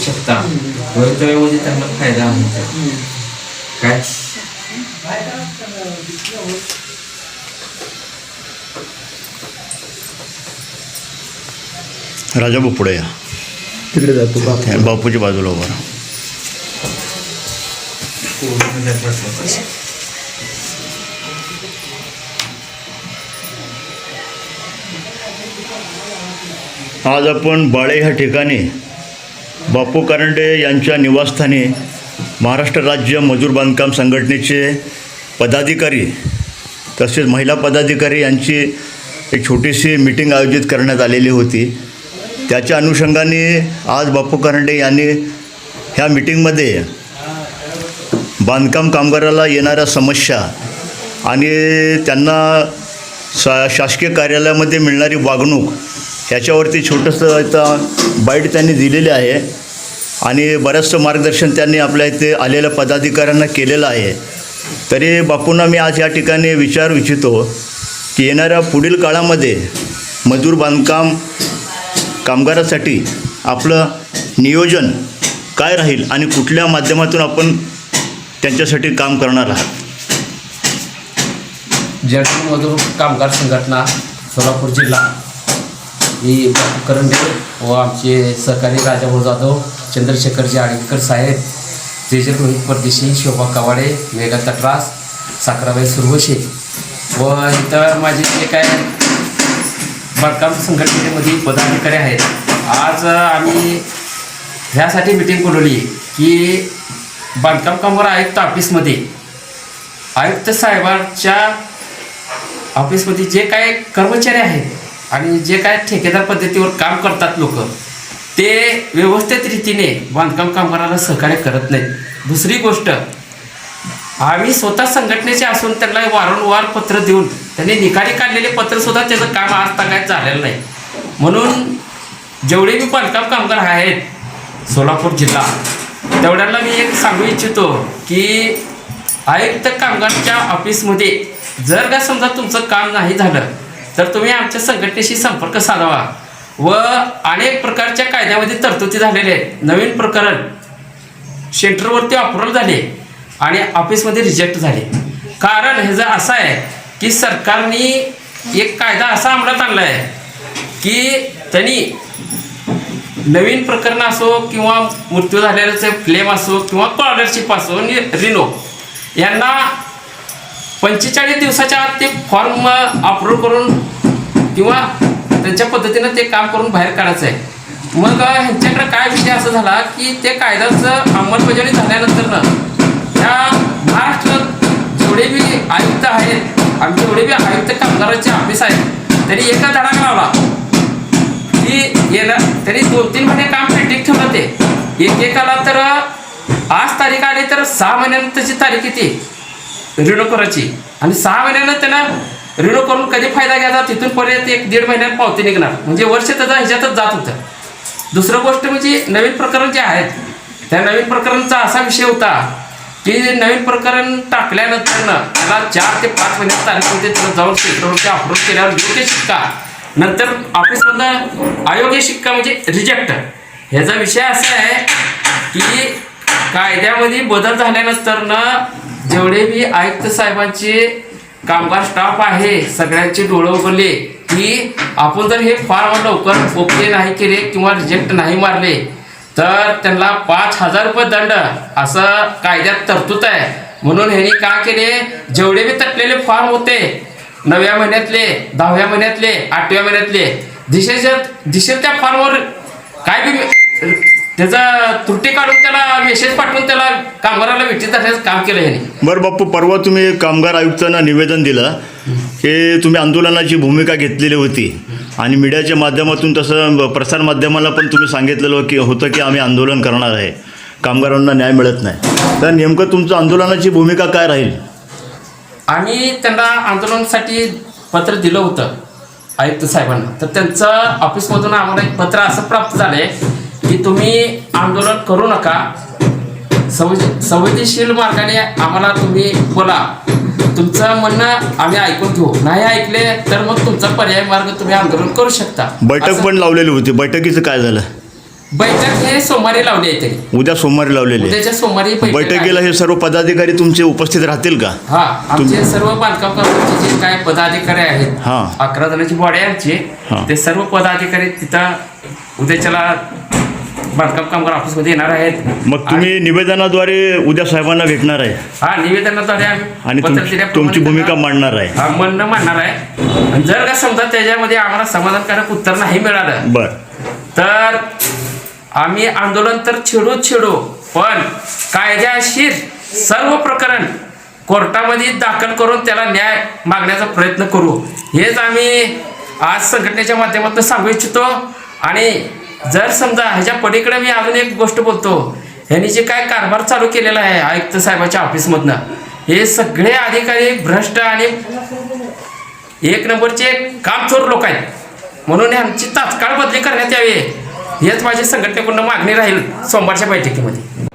शकता. भवितव्यामध्ये त्यांना फायदा आहे. काय? राजा पुढे या तिकडे जातो बाप. बापूच्या बाजूला उभा. आज आपण बाळे ह्या ठिकाणी बापू कारंडे यांच्या निवासस्थानी महाराष्ट्र राज्य मजूर बांधकाम संघटनेचे पदाधिकारी तसेच महिला पदाधिकारी यांची एक छोटीशी मीटिंग आयोजित करण्यात आलेली होती. त्याच्या अनुषंगाने आज बापू कारंडे यांनी ह्या मीटिंगमध्ये बांधकाम कामगाराला येणाऱ्या समस्या आणि त्यांना शा शासकीय कार्यालयामध्ये मिळणारी वागणूक ह्याच्यावरती छोटंसं आता बाईट त्यांनी दिलेली आहे. आणि बरंचसं मार्गदर्शन त्यांनी आपल्या इथे आलेल्या पदाधिकाऱ्यांना केलेलं आहे. तरी बापूंना मी आज या ठिकाणी विचारू इच्छितो की येणाऱ्या पुढील काळामध्ये मजूर बांधकाम कामगारासाठी आपलं नियोजन काय राहील आणि कुठल्या माध्यमातून आपण त्यांच्यासाठी काम करणार आहात? जर्मन मजूर कामगार संघटना सोलापूर जिल्हा. मी करंडे व आमचे सहकारी राजाभाऊ जाधव चंद्रशेखरजी आडीकर साहेब जे रोहित परदेशी शोभा कवाडे मेघा तटरास साखराबाई सुरवशे व इतर माझे जे काय बांधकाम संघटनेमध्ये पदाधिकारी आहेत. आज आम्ही ह्यासाठी मिटिंग बोलवली की बांधकाम कामगार आयुक्त ऑफिसमध्ये आयुक्त साहेबांच्या ऑफिसमध्ये जे काय कर्मचारी आहेत आणि जे काय ठेकेदार पद्धतीवर काम करतात लोक ते व्यवस्थित रीतीने बांधकाम कामगाराला सहकार्य करत नाहीत. दुसरी गोष्ट आम्ही स्वतः संघटनेचे असून त्यांना वारंवार पत्र देऊन त्यांनी निकाली काढलेले पत्रसुद्धा त्याचं काम आज तागायत झालेलं नाही. म्हणून जेवढे मी बांधकाम कामगार आहेत सोलापूर जिल्हा तेवढ्याला मी एक सांगू इच्छितो की आयुक्त कामगारच्या ऑफिसमध्ये जर का समजा तुमचं काम नाही झालं तर तुम्ही आमच्या संघटनेशी संपर्क साधावा. व अनेक प्रकारच्या कायद्यामध्ये तरतुदी झालेल्या आहेत. नवीन प्रकरण सेंटरवरती अप्रूव्हल झाले आणि ऑफिसमध्ये रिजेक्ट झाले. कारण ह्याचं असं आहे की सरकारने एक कायदा असा अंमलात आणला आहे की त्यांनी नवीन प्रकरण असो किंवा मृत्यू झालेल्याचं फ्लेम असो किंवा स्कॉलरशिप असो आणि रिनो यांना पंचेचाळीस दिवसाच्या आत ते फॉर्म अप्रूव्ह करून किंवा त्यांच्या पद्धतीनं ते काम करून बाहेर काढायचं आहे. मग ह्यांच्याकडे काय विषय असा झाला की ते कायद्याचं अंमलबजावणी झाल्यानंतर ना ह्या महाराष्ट्रात जेवढे बी आयुक्त आहेत आमचे जेवढे बी आयुक्त कामगारांचे ऑफिस आहेत त्यांनी एका धडाका लावला. की येणार त्यांनी दोन तीन महिने काम पेंडिंग ठेवलं ते. एकेकाला तर आज तारीख आली तर सहा महिन्यानंतरची तारीख येते रिन्यू करायची. आणि सहा महिन्यानं त्यांना रिन्यू करून कधी फायदा घ्यायचा तिथून पर्यंत एक दीड महिन्यात पावती निघणार. म्हणजे वर्ष त्याचा ह्याच्यातच जात होतं. दुसरं गोष्ट म्हणजे नवीन प्रकरण जे आहेत त्या नवीन प्रकरणचा असा विषय होता की नवीन प्रकरण टाकल्यानंतर त्याला चार ते पाच महिन्यात तारखेमध्ये त्याला जाऊन सेंटरवरती अपलोड केल्यावर योग्य शिक्का नंतर ऑफिसमधनं अयोग्य शिक्का म्हणजे रिजेक्ट ह्याचा विषय असा आहे की कायद्यामध्ये बदल झाल्यानंतरनं जेवढे बी आयुक्त साहेबांचे कामगार स्टाफ आहे सगळ्यांचे डोळे उघडले की आपण जर हे फॉर्म लवकर ओके नाही केले किंवा रिजेक्ट नाही मारले तर त्यांना पाच हजार रुपये दंड असं कायद्यात तरतूद आहे. म्हणून ह्यांनी का केले? जेवढे बी तटलेले फॉर्म होते नवव्या महिन्यातले दहाव्या महिन्यातले आठव्या महिन्यातले दिशेच्या दिशेल त्या फॉर्मवर काय बी त्याचा त्रुटी काढून त्याला मेसेज पाठवून त्याला कामगाराला करण्याचं काम केलं ह्यांनी बरं बाप्पू परवा तुम्ही कामगार आयुक्तांना निवेदन दिलं. की तुम्ही आंदोलनाची भूमिका घेतलेली होती. आणि मीडियाच्या माध्यमातून तसं प्रसार माध्यमाला पण तुम्ही सांगितलेलं की होतं की आम्ही आंदोलन करणार आहे. कामगारांना न्याय मिळत नाही. तर नेमकं तुमचं आंदोलनाची भूमिका काय राहील? आम्ही त्यांना आंदोलनासाठी पत्र दिलं होतं आयुक्त साहेबांना. तर त्यांचं ऑफिसमधून आम्हाला एक पत्र असं प्राप्त झालंय की तुम्ही आंदोलन करू नका. संवेद संवेदनशील मार्गाने आम्हाला तुम्ही बोला. तुमचं म्हणणं आम्ही ऐकून घेऊ. नाही ऐकले तर मग तुमचा पर्याय मार्ग तुम्ही आंदोलन करू शकता. बैठक पण लावलेली होती. बैठकीचं काय झालं? बैठक हे सोमवारी लावली तरी उद्या सोमवारी लावलेली उद्याच्या सोमवारी बैठक बैठकीला. हे सर्व पदाधिकारी तुमचे उपस्थित राहतील का? हा आमचे सर्व बांधकाम जे काय पदाधिकारी आहेत. अकरा जणांची बॉडी आहे आमची. ते सर्व पदाधिकारी तिथं उद्याच्याला बांधकाम कामगार ऑफिसमध्ये येणार आहेत. मग तुम्ही निवेदनाद्वारे उद्या साहेबांना भेटणार आहे. हा निवेदनाद्वारे आम्ही आणि पत्र तुम- दिल्याप्रमाणे तुमची भूमिका त्यांना- मांडणार आहे. हा म्हणणं मांडणार आहे. आणि जर का समजा त्याच्यामध्ये आम्हाला समाधानकारक उत्तर नाही मिळालं बर. तर आम्ही आंदोलन तर छेडू छेडू पण कायद्याशीर सर्व प्रकरण कोर्टामध्ये दाखल करून त्याला न्याय मागण्याचा प्रयत्न करू. हेच आम्ही आज संघटनेच्या माध्यमातून सांगू इच्छितो. आणि जर समजा ह्याच्या पलीकडे मी अजून एक गोष्ट बोलतो ह्यांनी जे काय कारभार चालू केलेला आहे आयुक्त साहेबाच्या ऑफिसमधनं हे सगळे अधिकारी भ्रष्ट आणि एक नंबरचे कामचोर लोक आहेत. म्हणून यांची तात्काळ बदली करण्यात यावी. हेच माझी संघटनेकडून मागणी राहील सोमवारच्या बैठकीमध्ये.